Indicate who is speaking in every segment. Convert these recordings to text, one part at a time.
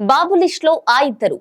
Speaker 1: బాబు లిస్టులో ఆ ఇద్దరు.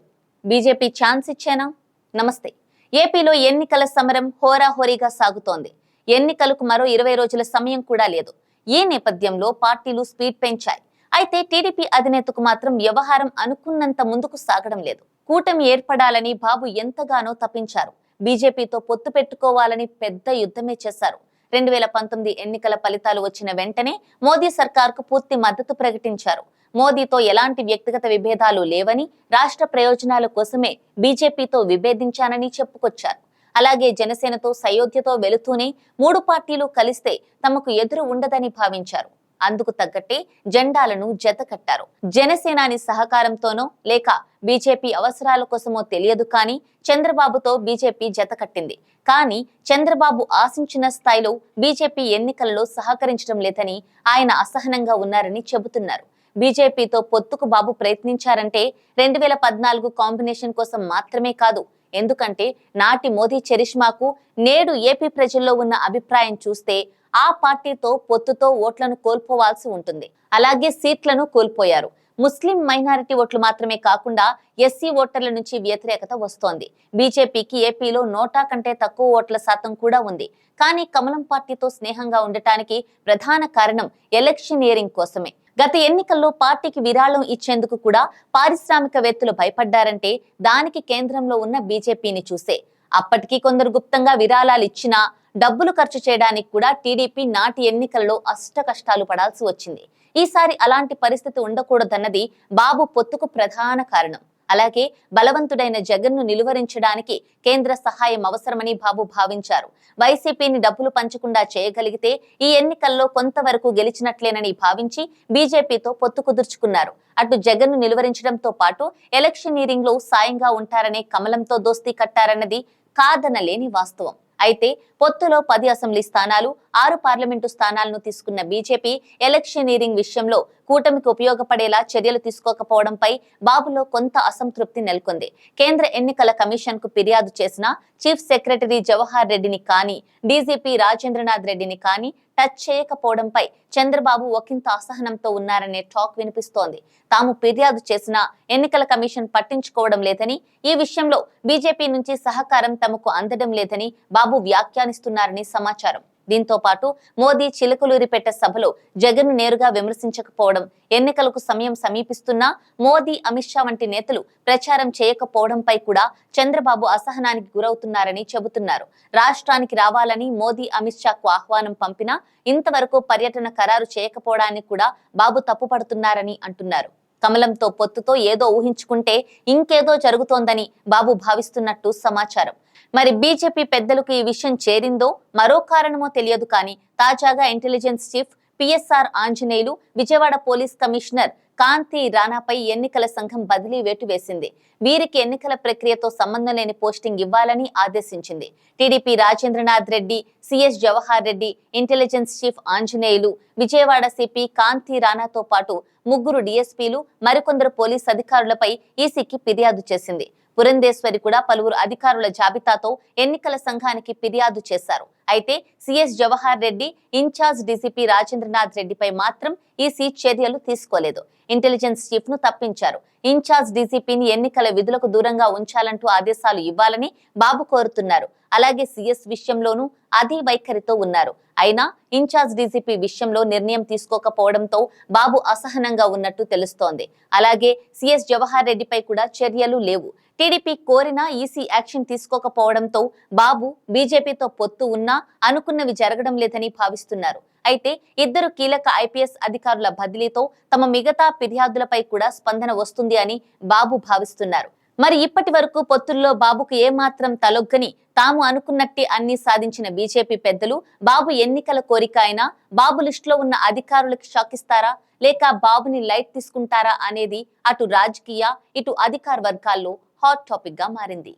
Speaker 1: బీజేపీ ఛాన్స్ ఇచ్చేనా? నమస్తే. ఏపీలో ఎన్నికల సమరం హోరాహోరీగా సాగుతోంది. ఎన్నికలకు మరో ఇరవై రోజుల సమయం కూడా లేదు. ఈ నేపథ్యంలో పార్టీలు స్పీడ్ పెంచాయి. అయితే టీడీపీ అధినేతకు మాత్రం వ్యవహారం అనుకున్నంత ముందుకు సాగడం లేదు. కూటమి ఏర్పడాలని బాబు ఎంతగానో తప్పించారు. బీజేపీతో పొత్తు పెట్టుకోవాలని పెద్ద యుద్ధమే చేశారు. రెండు వేల పంతొమ్మిది ఎన్నికల ఫలితాలు వచ్చిన వెంటనే మోదీ సర్కార్కు పూర్తి మద్దతు ప్రకటించారు. మోదీతో ఎలాంటి వ్యక్తిగత విభేదాలు లేవని రాష్ట్ర ప్రయోజనాల కోసమే బీజేపీతో విభేదించానని చెప్పుకొచ్చారు. అలాగే జనసేనతో సయోధ్యతో వెళుతూనే మూడు పార్టీలు కలిస్తే తమకు ఎదురు ఉండదని భావించారు. అందుకు తగ్గట్టే జెండాలను జత కట్టారు. జనసేనాని సహకారంతోనో లేక బీజేపీ అవసరాల కోసమో తెలియదు కానీ చంద్రబాబుతో బీజేపీ జత కట్టింది. కానీ చంద్రబాబు ఆశించిన స్థాయిలో బీజేపీ ఎన్నికలలో సహకరించడం లేదని ఆయన అసహనంగా ఉన్నారని చెబుతున్నారు. బీజేపీతో పొత్తుకు బాబు ప్రయత్నించారంటే రెండు వేల పద్నాలుగు కాంబినేషన్ కోసం మాత్రమే కాదు. ఎందుకంటే నాటి మోదీ చరిష్మాకు నేడు ఏపీ ప్రజల్లో ఉన్న అభిప్రాయం చూస్తే ఆ పార్టీతో పొత్తుతో ఓట్లను కోల్పోవాల్సి ఉంటుంది. అలాగే సీట్లను కోల్పోయారు. ముస్లిం మైనారిటీ ఓట్లు మాత్రమే కాకుండా ఎస్సీ ఓటర్ల నుంచి వ్యతిరేకత వస్తోంది. బీజేపీకి ఏపీలో నోటా కంటే తక్కువ ఓట్ల శాతం కూడా ఉంది. కానీ కమలం పార్టీతో స్నేహంగా ఉండటానికి ప్రధాన కారణం ఎలక్షనీరింగ్ కోసమే. గత ఎన్నికల్లో పార్టీకి విరాళం ఇచ్చేందుకు కూడా పారిశ్రామికవేత్తలు భయపడ్డారంటే దానికి కేంద్రంలో ఉన్న బీజేపీని చూసే. అప్పటికి కొందరు గుప్తంగా విరాళాలు ఇచ్చినా డబ్బులు ఖర్చు చేయడానికి కూడా టీడీపీ నాటి ఎన్నికల్లో అష్ట కష్టాలు పడాల్సి వచ్చింది. ఈసారి అలాంటి పరిస్థితి ఉండకూడదన్నది బాబు పొత్తుకు ప్రధాన కారణం. అలాగే బలవంతుడైన జగన్ను నిలువరించడానికి కేంద్ర సహాయం అవసరమని బాబు భావించారు. వైసీపీని డబ్బులు పంచకుండా చేయగలిగితే ఈ ఎన్నికల్లో కొంతవరకు గెలిచినట్లేనని భావించి బీజేపీతో పొత్తు కుదుర్చుకున్నారు. అటు జగన్ను నిలువరించడంతో పాటు ఎలక్షనీరింగ్లో సాయంగా ఉంటారనే కమలంతో దోస్తీ కట్టారన్నది కాదనలేని వాస్తవం. అయితే పొత్తులో పది అసెంబ్లీ స్థానాలు ఆరు పార్లమెంటు స్థానాలను తీసుకున్న బీజేపీ ఎలక్షనీరింగ్ విషయంలో కూటమికి ఉపయోగపడేలా చర్యలు తీసుకోకపోవడంపై బాబులో కొంత అసంతృప్తి నెలకొంది. కేంద్ర ఎన్నికల కమిషన్కు ఫిర్యాదు చేసిన చీఫ్ సెక్రటరీ జవహర్ రెడ్డిని కానీ డీజీపీ రాజేంద్రనాథ్ రెడ్డిని కానీ టచ్ చేయకపోవడంపై చంద్రబాబు ఒకంత అసహనంతో ఉన్నారనే టాక్ వినిపిస్తోంది. తాము ఫిర్యాదు చేసినా ఎన్నికల కమిషన్ పట్టించుకోవడం లేదని ఈ విషయంలో బీజేపీ నుంచి సహకారం తమకు అందడం లేదని బాబు వ్యాఖ్యానిస్తున్నారని సమాచారం. దీంతో పాటు మోదీ చిలుకలూరిపేట సభలో జగన్ నేరుగా విమర్శించకపోవడం ఎన్నికలకు సమయం సమీపిస్తున్నా మోదీ అమిత్ షా వంటి నేతలు ప్రచారం చేయకపోవడంపై కూడా చంద్రబాబు అసహనానికి గురవుతున్నారని చెబుతున్నారు. రాష్ట్రానికి రావాలని మోదీ అమిత్ షాకు ఆహ్వానం పంపినా ఇంతవరకు పర్యటన ఖరారు చేయకపోవడానికి కూడా బాబు తప్పుపడుతున్నారని అంటున్నారు. కమలంతో పొత్తుతో ఏదో ఊహించుకుంటే ఇంకేదో జరుగుతోందని బాబు భావిస్తున్నట్టు సమాచారం. మరి బీజేపీ పెద్దలకు ఈ విషయం చేరిందో మరో కారణమో తెలియదు కానీ తాజాగా intelligence chief PSR Anjaneyulu Vijayawada police commissioner Kanti రాణాపై ఎన్నికల సంఘం బదిలీ వేటు వేసింది. వీరికి ఎన్నికల ప్రక్రియతో సంబంధం లేని పోస్టింగ్ ఇవ్వాలని ఆదేశించింది. TDP Rajendranath Reddy CS Jawahar Reddy intelligence chief Anjaneyulu Vijayawada CP Kanti రాణాతో పాటు ముగ్గురు డిఎస్పీలు మరికొందరు పోలీస్ అధికారులపై ఈసీకి ఫిర్యాదు చేసింది. పురంధేశ్వరి కూడా పలువురు అధికారుల జాబితాతో ఎన్నికల సంఘానికి ఫిర్యాదు చేశారు. అయితే CS Jawahar Reddy in-charge DCP Rajendranath రెడ్డిపై మాత్రం ఈసీ చర్యలు తీసుకోలేదు. ఇంటెలిజెన్స్ చీఫ్ను తప్పించారు. ఇన్ఛార్జ్ డీసీపీని ఎన్నికల విధులకు దూరంగా ఉంచాలంటూ ఆదేశాలు ఇవ్వాలని బాబు కోరుతున్నారు. అలాగే సిఎస్ విషయంలోనూ అదే వైఖరితో ఉన్నారు. అయినా ఇన్ఛార్జ్ డీసీపీ విషయంలో నిర్ణయం తీసుకోకపోవడంతో బాబు అసహనంగా ఉన్నట్టు తెలుస్తోంది. అలాగే సిఎస్ జవహర్ రెడ్డిపై కూడా చర్యలు లేవు. టీడీపీ కోరినా ఈసీ యాక్షన్ తీసుకోకపోవడంతో బాబు బీజేపీతో పొత్తు ఉన్నా అనుకున్నవి జరగడం లేదని భావిస్తున్నారు. అయితే ఇద్దరు కీలక ఐపీఎస్ అధికారుల బదిలీతో తమ మిగతా ఫిర్యాదులపై కూడా స్పందన వస్తుంది అని బాబు భావిస్తున్నారు. మరి ఇప్పటి వరకు పొత్తుల్లో బాబుకు ఏమాత్రం తలొగ్గని తాము అనుకున్నట్టే అన్ని సాధించిన బీజేపీ పెద్దలు బాబు ఎన్నికల కోరిక అయినా బాబు లిస్టులో ఉన్న అధికారులకు షాకిస్తారా? లేక బాబుని లైట్ తీసుకుంటారా అనేది అటు రాజకీయ ఇటు అధికార వర్గాల్లో హాట్ టాపిక్గా మారింది.